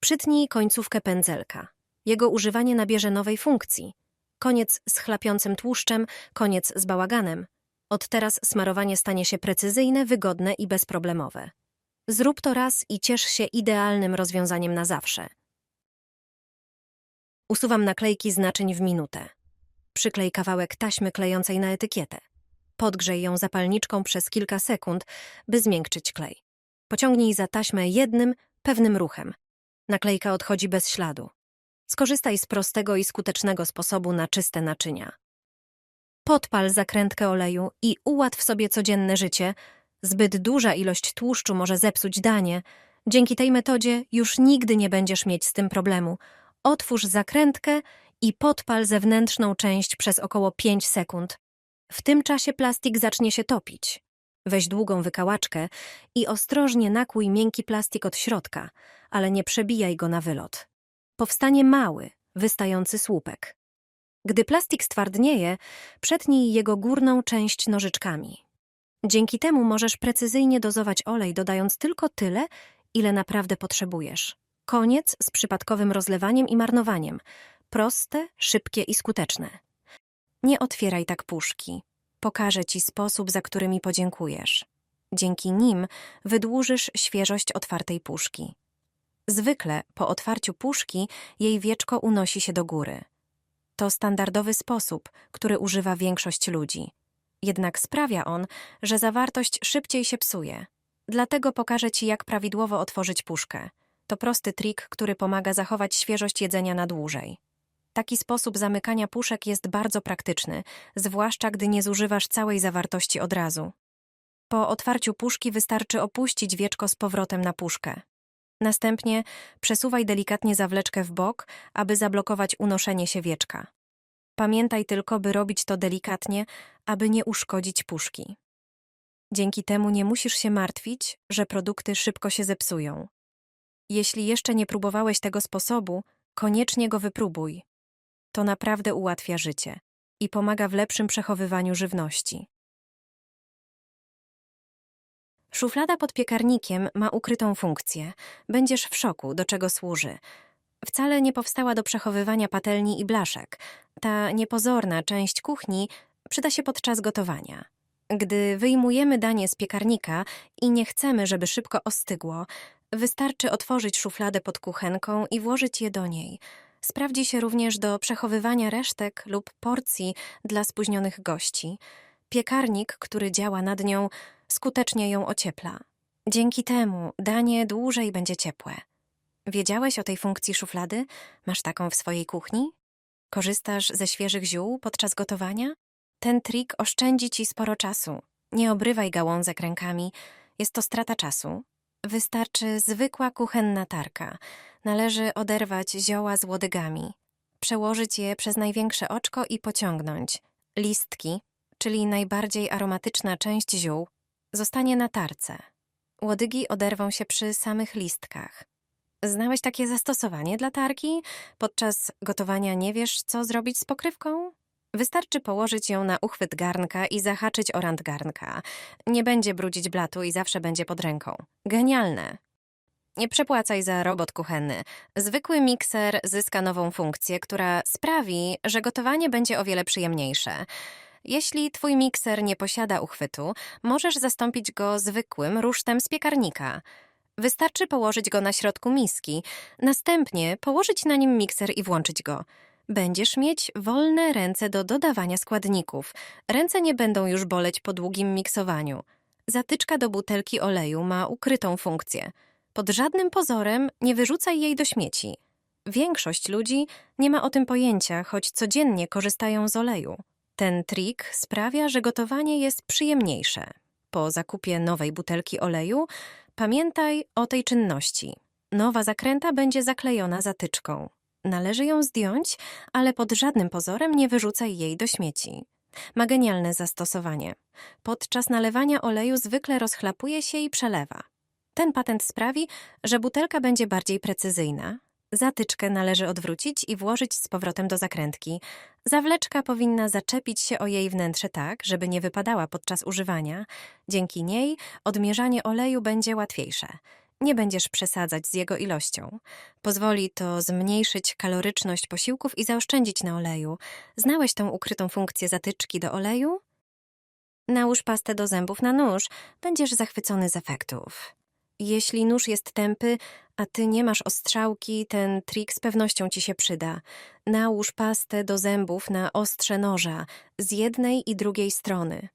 Przytnij końcówkę pędzelka. Jego używanie nabierze nowej funkcji. Koniec z chlapiącym tłuszczem, koniec z bałaganem. Od teraz smarowanie stanie się precyzyjne, wygodne i bezproblemowe. Zrób to raz i ciesz się idealnym rozwiązaniem na zawsze. Usuwam naklejki z naczyń w minutę. Przyklej kawałek taśmy klejącej na etykietę. Podgrzej ją zapalniczką przez kilka sekund, by zmiękczyć klej. Pociągnij za taśmę jednym, pewnym ruchem. Naklejka odchodzi bez śladu. Skorzystaj z prostego i skutecznego sposobu na czyste naczynia. Podpal zakrętkę oleju i ułatw sobie codzienne życie. Zbyt duża ilość tłuszczu może zepsuć danie. Dzięki tej metodzie już nigdy nie będziesz mieć z tym problemu. Otwórz zakrętkę i podpal zewnętrzną część przez około 5 sekund. W tym czasie plastik zacznie się topić. Weź długą wykałaczkę i ostrożnie nakłuj miękki plastik od środka, ale nie przebijaj go na wylot. Powstanie mały, wystający słupek. Gdy plastik stwardnieje, przetnij jego górną część nożyczkami. Dzięki temu możesz precyzyjnie dozować olej, dodając tylko tyle, ile naprawdę potrzebujesz. Koniec z przypadkowym rozlewaniem i marnowaniem. Proste, szybkie i skuteczne. Nie otwieraj tak puszki. Pokażę ci sposób, za który mi podziękujesz. Dzięki nim wydłużysz świeżość otwartej puszki. Zwykle po otwarciu puszki jej wieczko unosi się do góry. To standardowy sposób, który używa większość ludzi. Jednak sprawia on, że zawartość szybciej się psuje. Dlatego pokażę ci, jak prawidłowo otworzyć puszkę. To prosty trik, który pomaga zachować świeżość jedzenia na dłużej. Taki sposób zamykania puszek jest bardzo praktyczny, zwłaszcza gdy nie zużywasz całej zawartości od razu. Po otwarciu puszki wystarczy opuścić wieczko z powrotem na puszkę. Następnie przesuwaj delikatnie zawleczkę w bok, aby zablokować unoszenie się wieczka. Pamiętaj tylko, by robić to delikatnie, aby nie uszkodzić puszki. Dzięki temu nie musisz się martwić, że produkty szybko się zepsują. Jeśli jeszcze nie próbowałeś tego sposobu, koniecznie go wypróbuj. To naprawdę ułatwia życie i pomaga w lepszym przechowywaniu żywności. Szuflada pod piekarnikiem ma ukrytą funkcję. Będziesz w szoku, do czego służy. Wcale nie powstała do przechowywania patelni i blaszek. Ta niepozorna część kuchni przyda się podczas gotowania. Gdy wyjmujemy danie z piekarnika i nie chcemy, żeby szybko ostygło, wystarczy otworzyć szufladę pod kuchenką i włożyć je do niej. Sprawdzi się również do przechowywania resztek lub porcji dla spóźnionych gości. Piekarnik, który działa nad nią, skutecznie ją ociepla. Dzięki temu danie dłużej będzie ciepłe. Wiedziałeś o tej funkcji szuflady? Masz taką w swojej kuchni? Korzystasz ze świeżych ziół podczas gotowania? Ten trik oszczędzi ci sporo czasu. Nie obrywaj gałązek rękami, jest to strata czasu. Wystarczy zwykła kuchenna tarka. Należy oderwać zioła z łodygami, przełożyć je przez największe oczko i pociągnąć. Listki, czyli najbardziej aromatyczna część ziół, zostanie na tarce. Łodygi oderwą się przy samych listkach. Znałeś takie zastosowanie dla tarki? Podczas gotowania nie wiesz, co zrobić z pokrywką? Wystarczy położyć ją na uchwyt garnka i zahaczyć o rand garnka. Nie będzie brudzić blatu i zawsze będzie pod ręką. Genialne! Nie przepłacaj za robot kuchenny. Zwykły mikser zyska nową funkcję, która sprawi, że gotowanie będzie o wiele przyjemniejsze. Jeśli twój mikser nie posiada uchwytu, możesz zastąpić go zwykłym rusztem z piekarnika. Wystarczy położyć go na środku miski, następnie położyć na nim mikser i włączyć go. Będziesz mieć wolne ręce do dodawania składników. Ręce nie będą już boleć po długim miksowaniu. Zatyczka do butelki oleju ma ukrytą funkcję. Pod żadnym pozorem nie wyrzucaj jej do śmieci. Większość ludzi nie ma o tym pojęcia, choć codziennie korzystają z oleju. Ten trik sprawia, że gotowanie jest przyjemniejsze. Po zakupie nowej butelki oleju pamiętaj o tej czynności. Nowa zakręta będzie zaklejona zatyczką. Należy ją zdjąć, ale pod żadnym pozorem nie wyrzucaj jej do śmieci. Ma genialne zastosowanie. Podczas nalewania oleju zwykle rozchlapuje się i przelewa. Ten patent sprawi, że butelka będzie bardziej precyzyjna. Zatyczkę należy odwrócić i włożyć z powrotem do zakrętki. Zawleczka powinna zaczepić się o jej wnętrze tak, żeby nie wypadała podczas używania. Dzięki niej odmierzanie oleju będzie łatwiejsze. Nie będziesz przesadzać z jego ilością. Pozwoli to zmniejszyć kaloryczność posiłków i zaoszczędzić na oleju. Znałeś tą ukrytą funkcję zatyczki do oleju? Nałóż pastę do zębów na nóż. Będziesz zachwycony z efektów. Jeśli nóż jest tępy, a ty nie masz ostrzałki, ten trik z pewnością ci się przyda. Nałóż pastę do zębów na ostrze noża z jednej i drugiej strony.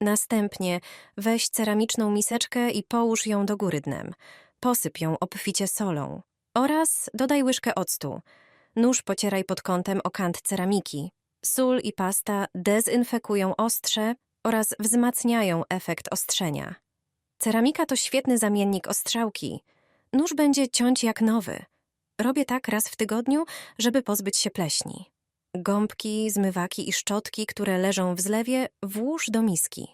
Następnie weź ceramiczną miseczkę i połóż ją do góry dnem. Posyp ją obficie solą oraz dodaj łyżkę octu. Nóż pocieraj pod kątem o kant ceramiki. Sól i pasta dezynfekują ostrze oraz wzmacniają efekt ostrzenia. Ceramika to świetny zamiennik ostrzałki. Nóż będzie ciąć jak nowy. Robię tak raz w tygodniu, żeby pozbyć się pleśni. Gąbki, zmywaki i szczotki, które leżą w zlewie, włóż do miski.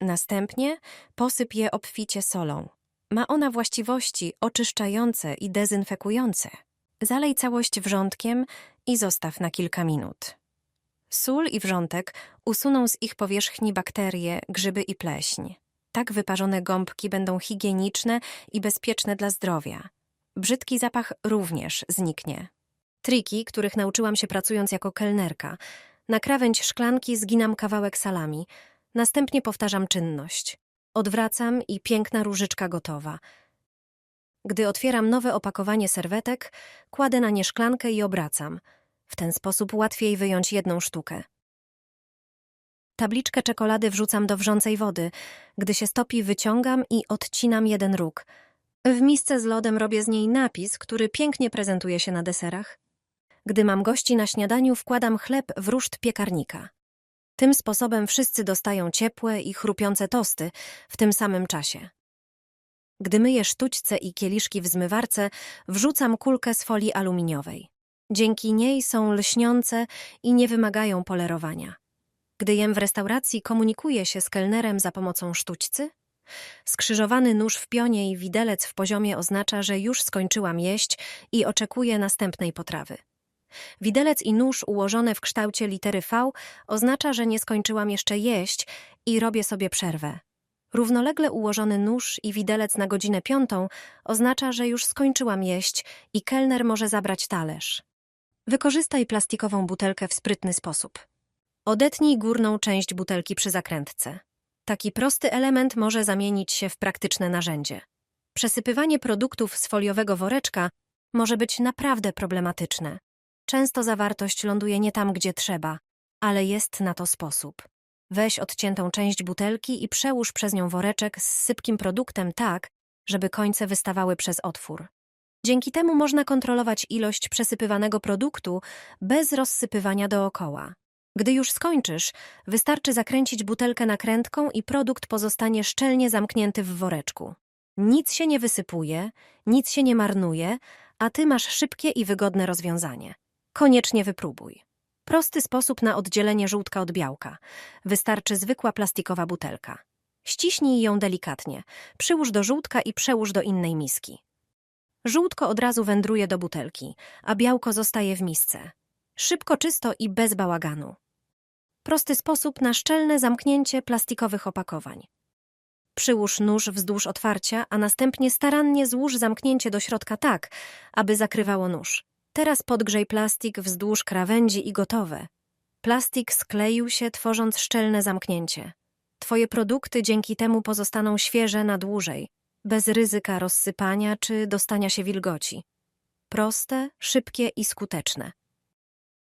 Następnie posyp je obficie solą. Ma ona właściwości oczyszczające i dezynfekujące. Zalej całość wrzątkiem i zostaw na kilka minut. Sól i wrzątek usuną z ich powierzchni bakterie, grzyby i pleśń. Tak wyparzone gąbki będą higieniczne i bezpieczne dla zdrowia. Brzydki zapach również zniknie. Triki, których nauczyłam się pracując jako kelnerka. Na krawędź szklanki zginam kawałek salami. Następnie powtarzam czynność. Odwracam i piękna różyczka gotowa. Gdy otwieram nowe opakowanie serwetek, kładę na nie szklankę i obracam. W ten sposób łatwiej wyjąć jedną sztukę. Tabliczkę czekolady wrzucam do wrzącej wody. Gdy się stopi, wyciągam i odcinam jeden róg. W misce z lodem robię z niej napis, który pięknie prezentuje się na deserach. Gdy mam gości na śniadaniu, wkładam chleb w ruszt piekarnika. Tym sposobem wszyscy dostają ciepłe i chrupiące tosty w tym samym czasie. Gdy myję sztućce i kieliszki w zmywarce, wrzucam kulkę z folii aluminiowej. Dzięki niej są lśniące i nie wymagają polerowania. Gdy jem w restauracji, komunikuję się z kelnerem za pomocą sztućcy. Skrzyżowany nóż w pionie i widelec w poziomie oznacza, że już skończyłam jeść i oczekuję następnej potrawy. Widelec i nóż ułożone w kształcie litery V oznacza, że nie skończyłam jeszcze jeść i robię sobie przerwę. Równolegle ułożony nóż i widelec na godzinę piątą oznacza, że już skończyłam jeść i kelner może zabrać talerz. Wykorzystaj plastikową butelkę w sprytny sposób. Odetnij górną część butelki przy zakrętce. Taki prosty element może zamienić się w praktyczne narzędzie. Przesypywanie produktów z foliowego woreczka może być naprawdę problematyczne. Często zawartość ląduje nie tam, gdzie trzeba, ale jest na to sposób. Weź odciętą część butelki i przełóż przez nią woreczek z sypkim produktem tak, żeby końce wystawały przez otwór. Dzięki temu można kontrolować ilość przesypywanego produktu bez rozsypywania dookoła. Gdy już skończysz, wystarczy zakręcić butelkę nakrętką i produkt pozostanie szczelnie zamknięty w woreczku. Nic się nie wysypuje, nic się nie marnuje, a ty masz szybkie i wygodne rozwiązanie. Koniecznie wypróbuj. Prosty sposób na oddzielenie żółtka od białka. Wystarczy zwykła plastikowa butelka. Ściśnij ją delikatnie, przyłóż do żółtka i przełóż do innej miski. Żółtko od razu wędruje do butelki, a białko zostaje w misce. Szybko, czysto i bez bałaganu. Prosty sposób na szczelne zamknięcie plastikowych opakowań. Przyłóż nóż wzdłuż otwarcia, a następnie starannie złóż zamknięcie do środka tak, aby zakrywało nóż. Teraz podgrzej plastik wzdłuż krawędzi i gotowe. Plastik skleił się, tworząc szczelne zamknięcie. Twoje produkty dzięki temu pozostaną świeże na dłużej, bez ryzyka rozsypania czy dostania się wilgoci. Proste, szybkie i skuteczne.